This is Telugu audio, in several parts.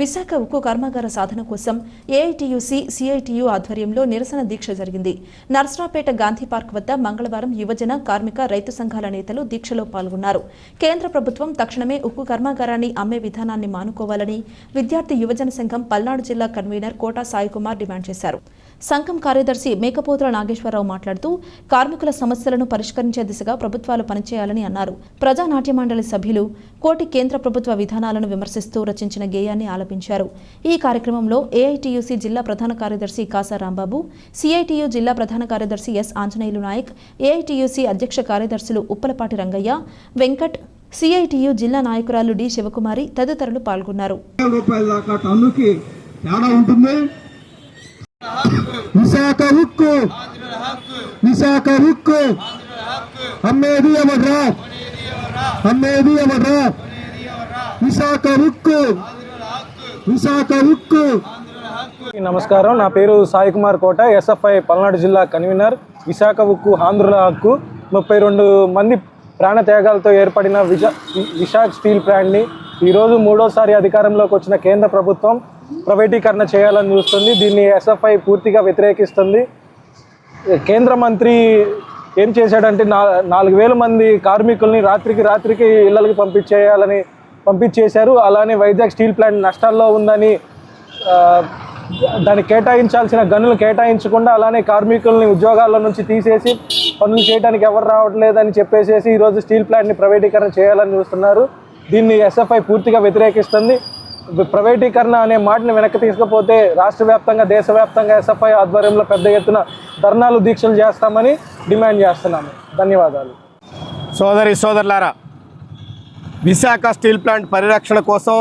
విశాఖ ఉక్కు కర్మాగార సాధన కోసం ఏఐటియుసి సిఐటియు ఆధ్వర్యంలో నిరసన దీక్ష జరిగింది. నర్సరాపేట గాంధీ పార్క్ వద్ద మంగళవారం యువజన కార్మిక రైతు సంఘాల నేతలు దీక్షలో పాల్గొన్నారు. కేంద్ర ప్రభుత్వం తక్షణమే ఉక్కు కర్మాగారాన్ని అమ్మే విధానాన్ని మానుకోవాలని విద్యార్థి యువజన సంఘం పల్నాడు జిల్లా కన్వీనర్ కోటా సాయికుమార్ డిమాండ్ చేశారు. సంఘం కార్యదర్శి మేకపోతుల నాగేశ్వరరావు మాట్లాడుతూ కార్మికుల సమస్యలను పరిష్కరించే దిశగా ప్రభుత్వాలు పనిచేయాలని అన్నారు. ప్రజానాట్య మండలి సభ్యులు కోటి కేంద్ర ప్రభుత్వ విధానాలను విమర్శిస్తూ రచించిన గేయాన్ని ఆలపించారు. ఈ కార్యక్రమంలో ఏఐటీయూసీ జిల్లా ప్రధాన కార్యదర్శి కాసా రాంబాబు సిఐటియు జిల్లా ప్రధాన కార్యదర్శి ఎస్ ఆంజనేయులు నాయక్ ఏఐటీయూసీ అధ్యక్ష కార్యదర్శులు ఉప్పలపాటి రంగయ్య వెంకట్ సిఐటియు జిల్లా నాయకురాలు డి శివకుమారి తదితరులు పాల్గొన్నారు. విశాఖ ఉక్కు విశాఖ ఉక్కు అమ్మేది ఎవడ్రా? అమ్మేది ఎవడ్రా? విశాఖ ఉక్కు విశాఖ ఉక్కు నమస్కారం. నా పేరు సాయి కుమార్ కోట ఎస్ఎఫ్ఐ పల్నాడు జిల్లా కన్వీనర్. విశాఖ ఉక్కు ఆంధ్రుల హక్కు. ముప్పై రెండు మంది ప్రాణత్యాగాలతో ఏర్పడిన విశా విశాఖ స్టీల్ ప్లాంట్ని ఈరోజు మూడోసారి అధికారంలోకి వచ్చిన కేంద్ర ప్రభుత్వం ప్రైవేటీకరణ చేయాలని చూస్తుంది. దీన్ని ఎస్ఎఫ్ఐ పూర్తిగా వ్యతిరేకిస్తుంది. కేంద్ర మంత్రి ఏం చేశాడంటే నా నాలుగు వేల మంది కార్మికుల్ని రాత్రికి రాత్రికి ఇళ్ళకి పంపించేయాలని పంపించేశారు. అలానే వైజాగ్ స్టీల్ ప్లాంట్ నష్టాల్లో ఉందని దాన్ని కేటాయించాల్సిన గనులు కేటాయించకుండా అలానే కార్మికుల్ని ఉద్యోగాల నుంచి తీసేసి పనులు చేయడానికి ఎవరు రావట్లేదని చెప్పేసేసి ఈరోజు స్టీల్ ప్లాంట్ని ప్రైవేటీకరణ చేయాలని చూస్తున్నారు. దీన్ని ఎస్ఎఫ్ఐ పూర్తిగా వ్యతిరేకిస్తుంది. ప్రైవేటీకరణ అనే మాటని వెనక్కి తీసుకపోతే రాష్ట్ర వ్యాప్తంగా దేశవ్యాప్తంగా ఎస్ఎఫ్ఐ ఆధ్వర్యంలో పెద్ద ఎత్తున ధర్నాలు దీక్షలు చేస్తామని డిమాండ్ చేస్తున్నాము. ధన్యవాదాలు. సోదరి సోదరులారా విశాఖ స్టీల్ ప్లాంట్ పరిరక్షణ కోసం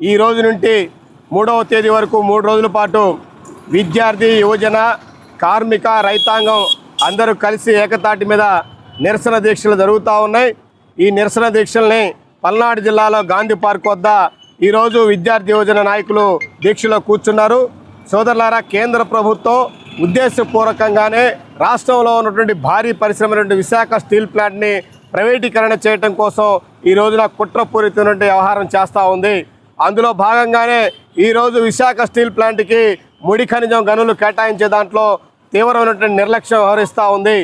ఈ రోజు నుండి మూడవ తేదీ వరకు మూడు రోజుల పాటు విద్యార్థి యువజన కార్మిక రైతాంగం అందరూ కలిసి ఏకతాటి మీద నిరసన దీక్షలు జరుగుతూ ఉన్నాయి. ఈ నిరసన దీక్షల్ని పల్నాడు జిల్లాలో గాంధీ పార్క్ వద్ద ఈరోజు విద్యార్థి యువజన నాయకులు దీక్షలో కూర్చున్నారు. సోదరులారా కేంద్ర ప్రభుత్వం ఉద్దేశపూర్వకంగానే రాష్ట్రంలో ఉన్నటువంటి భారీ పరిశ్రమ విశాఖ స్టీల్ ప్లాంట్ని ప్రైవేటీకరణ చేయటం కోసం ఈ రోజున కుట్రపూరితమైనటువంటి వ్యవహారం చేస్తూ ఉంది. అందులో భాగంగానే ఈరోజు విశాఖ స్టీల్ ప్లాంట్కి ముడి ఖనిజం గనులు కేటాయించే దాంట్లో తీవ్రమైనటువంటి నిర్లక్ష్యం వ్యవహరిస్తూ ఉంది.